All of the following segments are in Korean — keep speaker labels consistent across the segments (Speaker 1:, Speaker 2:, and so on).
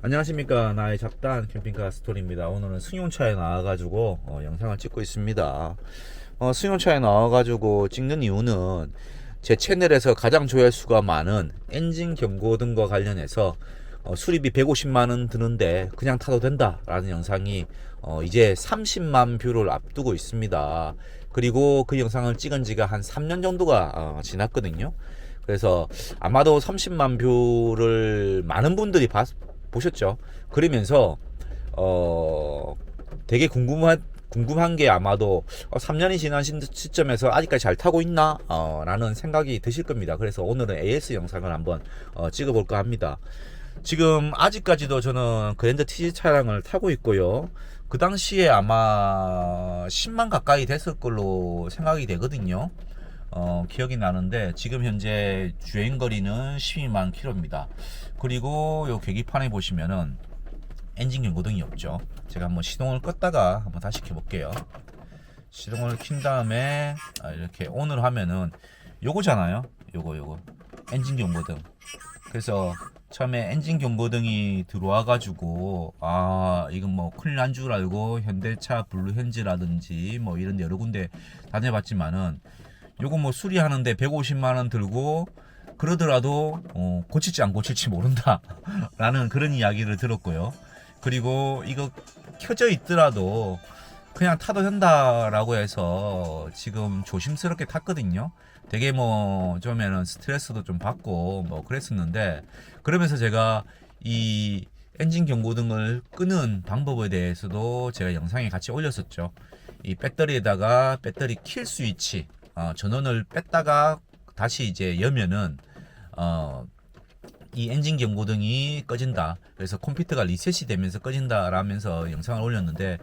Speaker 1: 안녕하십니까. 나의 잡다한 캠핑카 스토리입니다. 오늘은 승용차에 나와가지고 어, 영상을 찍고 있습니다. 어, 승용차에 나와가지고 찍는 이유는 제 채널에서 가장 조회수가 많은 엔진 경고 등과 관련해서 어, 수리비 150만원 드는데 그냥 타도 된다 라는 영상이 어, 이제 30만 뷰를 앞두고 있습니다. 그리고 그 영상을 찍은 지가 한 3년 정도가 어, 지났거든요. 그래서 아마도 30만 뷰를 많은 분들이 봤, 보셨죠. 그러면서 어 되게 궁금한 궁금한 게 아마도 어, 3년이 지난 시- 시점에서 아직까지 잘 타고 있나 어, 라는 생각이 드실 겁니다. 그래서 오늘은 AS 영상을 한번 어, 찍어볼까 합니다. 지금 아직까지도 저는 그랜드 TG 차량을 타고 있고요. 그 당시에 아마 10만 가까이 됐을 걸로 생각이 되거든요. 어, 기억이 나는데 지금 현재 주행 거리는 12만 킬로입니다. 그리고 요 계기판에 보시면은 엔진 경고등이 없죠. 제가 한번 시동을 껐다가 한번 다시 켜볼게요. 시동을 킨 다음에 아, 이렇게 ON을 하면은 요거잖아요. 요거 요거 엔진 경고등. 그래서 처음에 엔진 경고등이 들어와 가지고 아 이건 뭐 큰일 난 줄 알고 현대차 블루현즈라든지 뭐 이런 데 여러 군데 다녀봤지만은 요거 뭐 수리하는데 150만 원 들고 그러더라도 어, 고칠지 안 고칠지 모른다 라는 그런 이야기를 들었고요. 그리고 이거 켜져 있더라도 그냥 타도 된다라고 해서 지금 조심스럽게 탔거든요. 되게 뭐 좀에는 스트레스도 좀 받고 뭐 그랬었는데 그러면서 제가 이 엔진 경고등을 끄는 방법에 대해서도 제가 영상에 같이 올렸었죠. 이 배터리에다가 배터리 킬 스위치 어, 전원을 뺐다가 다시 이제 여면은 어, 이 엔진 경고등이 꺼진다. 그래서 컴퓨터가 리셋이 되면서 꺼진다라면서 영상을 올렸는데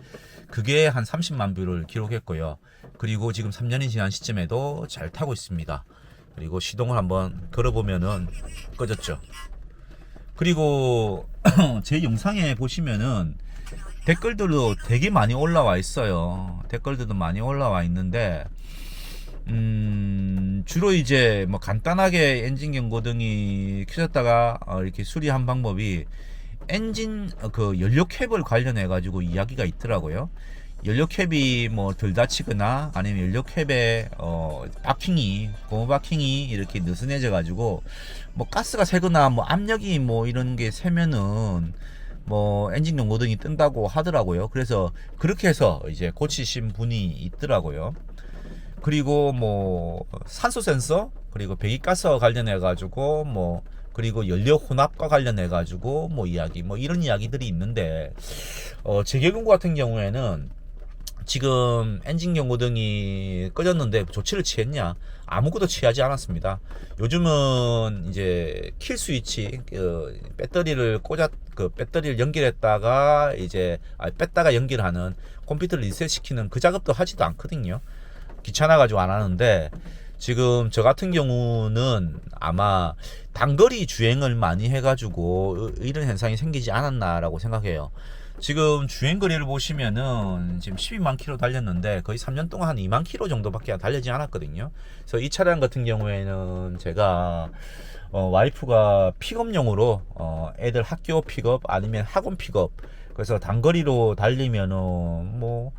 Speaker 1: 그게 한 30만 뷰를 기록했고요. 그리고 지금 3년이 지난 시점에도 잘 타고 있습니다. 그리고 시동을 한번 걸어보면은 꺼졌죠. 그리고 제 영상에 보시면은 댓글들도 되게 많이 올라와 있어요. 댓글들도 많이 올라와 있는데 음, 주로 이제 뭐 간단하게 엔진 경고등이 켜졌다가 어, 이렇게 수리한 방법이 엔진 어, 그 연료 캡을 관련해 가지고 이야기가 있더라고요. 연료 캡이 뭐 덜 다치거나 아니면 연료 캡에 어 바킹이 고무 바킹이 이렇게 느슨해져 가지고 뭐 가스가 새거나 뭐 압력이 뭐 이런 게 새면은 뭐 엔진 경고등이 뜬다고 하더라고요. 그래서 그렇게 해서 이제 고치신 분이 있더라고요. 그리고 뭐 산소 센서 그리고 배기가스 와 관련해 가지고 뭐 그리고 연료 혼합과 관련해 가지고 뭐 이야기 뭐 이런 이야기들이 있는데 어제 경우 같은 경우에는 지금 엔진 경고등이 꺼졌는데 조치를 취했냐? 아무것도 취하지 않았습니다. 요즘은 이제 킬 스위치 그 배터리를 꽂아 그 배터리를 연결했다가 이제 아, 뺐다가 연결하는 컴퓨터를 리셋시키는 그 작업도 하지도 않거든요 귀찮아 가지고 안 하는데 지금 저 같은 경우는 아마 단거리 주행을 많이 해가지고 이런 현상이 생기지 않았나라고 생각해요. 지금 주행 거리를 보시면은 지금 12만 킬로 달렸는데 거의 3년 동안 한 2만 킬로 정도밖에 달리지 않았거든요. 그래서 이 차량 같은 경우에는 제가 어, 와이프가 픽업용으로 어, 애들 학교 픽업 아니면 학원 픽업 그래서 단거리로 달리면은 뭐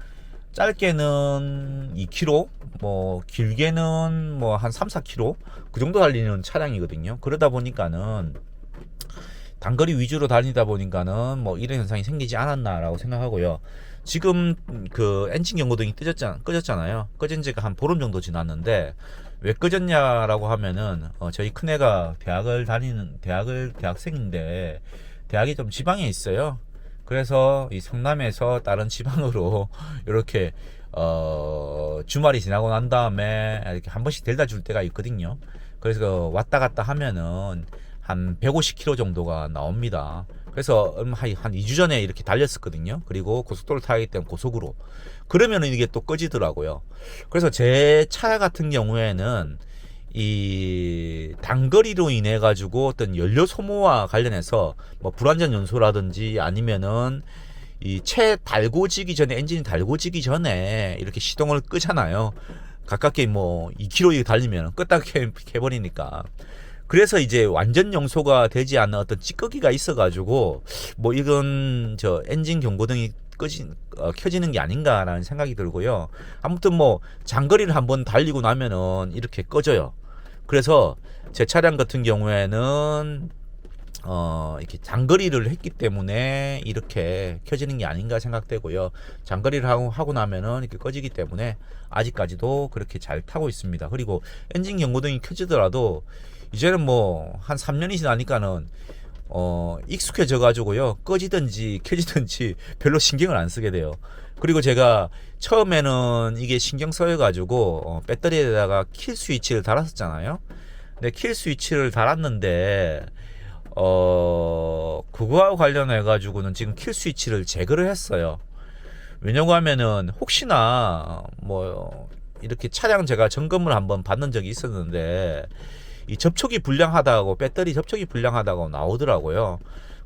Speaker 1: 짧게는 2km, 뭐 길게는 뭐 한 3, 4km 그 정도 달리는 차량이거든요. 그러다 보니까는 단거리 위주로 다니다 보니까는 뭐 이런 현상이 생기지 않았나라고 생각하고요. 지금 그 엔진 경고등이 꺼졌잖, 꺼졌잖아요. 꺼진 지가 한 보름 정도 지났는데 왜 꺼졌냐라고 하면은 어, 저희 큰애가 대학을 다니는 대학을 대학생인데 대학이 좀 지방에 있어요. 그래서 이 성남에서 다른 지방으로 이렇게 어 주말이 지나고 난 다음에 이렇게 한 번씩 데려다 줄 때가 있거든요. 그래서 왔다 갔다 하면은 한 150km 정도가 나옵니다. 그래서 한, 한 2주 전에 이렇게 달렸었거든요. 그리고 고속도로 타기 때문에 고속으로. 그러면은 이게 또 꺼지더라고요. 그래서 제 차 같은 경우에는 이 단거리로 인해 가지고 어떤 연료 소모와 관련해서 뭐 불완전 연소라든지 아니면은 이 채 달고지기 전에 엔진이 달고지기 전에 이렇게 시동을 끄잖아요. 가깝게 뭐 2km 달리면 끄딱 켜- 켜버리니까 그래서 이제 완전 용소가 되지 않는 어떤 찌꺼기가 있어가지고 뭐 이건 저 엔진 경고등이 끄지, 어, 켜지는 게 아닌가라는 생각이 들고요. 아무튼 뭐 장거리를 한번 달리고 나면은 이렇게 꺼져요. 그래서 제 차량 같은 경우에는 어, 이렇게 장거리를 했기 때문에 이렇게 켜지는 게 아닌가 생각되고요. 장거리를 하고, 하고 나면은 이렇게 꺼지기 때문에 아직까지도 그렇게 잘 타고 있습니다. 그리고 엔진 경고등이 켜지더라도 이제는 뭐 한 3년이 지나니까는 어, 익숙해져 가지고요. 꺼지든지 켜지든지 별로 신경을 안 쓰게 돼요. 그리고 제가 처음에는 이게 신경 써여 가지고 어, 배터리에다가 킬 스위치를 달았었잖아요. 근데 킬 스위치를 달았는데 어 그거와 관련해 가지고는 지금 킬 스위치를 제거를 했어요. 왜냐고 하면은 혹시나 뭐 이렇게 차량 제가 점검을 한번 받는 적이 있었는데 이 접촉이 불량하다고 배터리 접촉이 불량하다고 나오더라고요.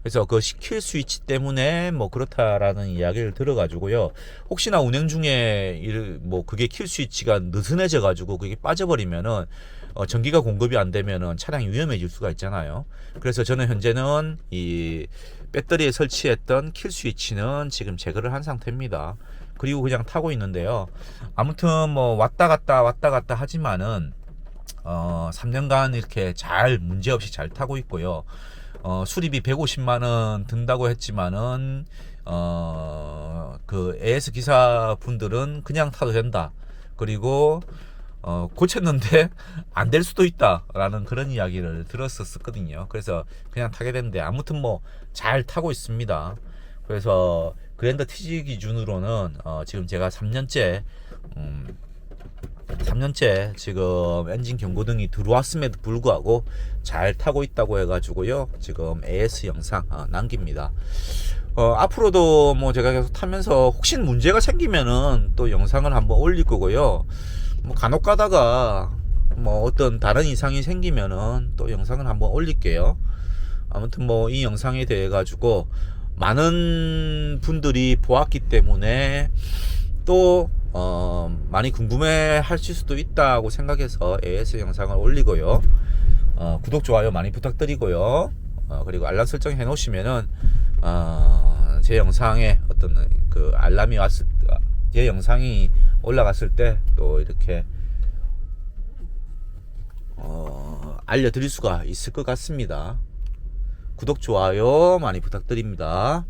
Speaker 1: 그래서 그킬 스위치 때문에 뭐 그렇다라는 이야기를 들어가지고요. 혹시나 운행 중에 일- 뭐 그게 킬 스위치가 느슨해져 가지고 그게 빠져버리면은 어, 전기가 공급이 안 되면은 차량이 위험해질 수가 있잖아요. 그래서 저는 현재는 이 배터리에 설치했던 킬 스위치는 지금 제거를 한 상태입니다. 그리고 그냥 타고 있는데요. 아무튼 뭐 왔다 갔다 왔다 갔다 하지만은 어 3년간 이렇게 잘 문제 없이 잘 타고 있고요. 어 수리비 150만 원 든다고 했지만은 어 그 AS 기사 분들은 그냥 타도 된다. 그리고 어, 고쳤는데 안 될 수도 있다라는 그런 이야기를 들었었거든요. 그래서 그냥 타게 됐는데 아무튼 뭐 잘 타고 있습니다. 그래서 그랜드 TG 기준으로는 어, 지금 제가 3년째 음, 3년째 지금 엔진 경고등이 들어왔음에도 불구하고 잘 타고 있다고 해가지고요. 지금 AS 영상 어, 남깁니다. 어, 앞으로도 뭐 제가 계속 타면서 혹시 문제가 생기면은 또 영상을 한번 올릴 거고요. 뭐 간혹 가다가 뭐 어떤 다른 이상이 생기면은 또 영상을 한번 올릴게요. 아무튼 뭐 이 영상에 대해 가지고 많은 분들이 보았기 때문에 또 어, 많이 궁금해 하실 수도 있다고 생각해서 AS 영상을 올리고요. 어, 구독, 좋아요 많이 부탁드리고요. 어, 그리고 알람 설정 해 놓으시면은 어, 제 영상에 어떤 그 알람이 왔을 때, 제 영상이 올라갔을 때 또 이렇게 어, 알려드릴 수가 있을 것 같습니다. 구독, 좋아요 많이 부탁드립니다.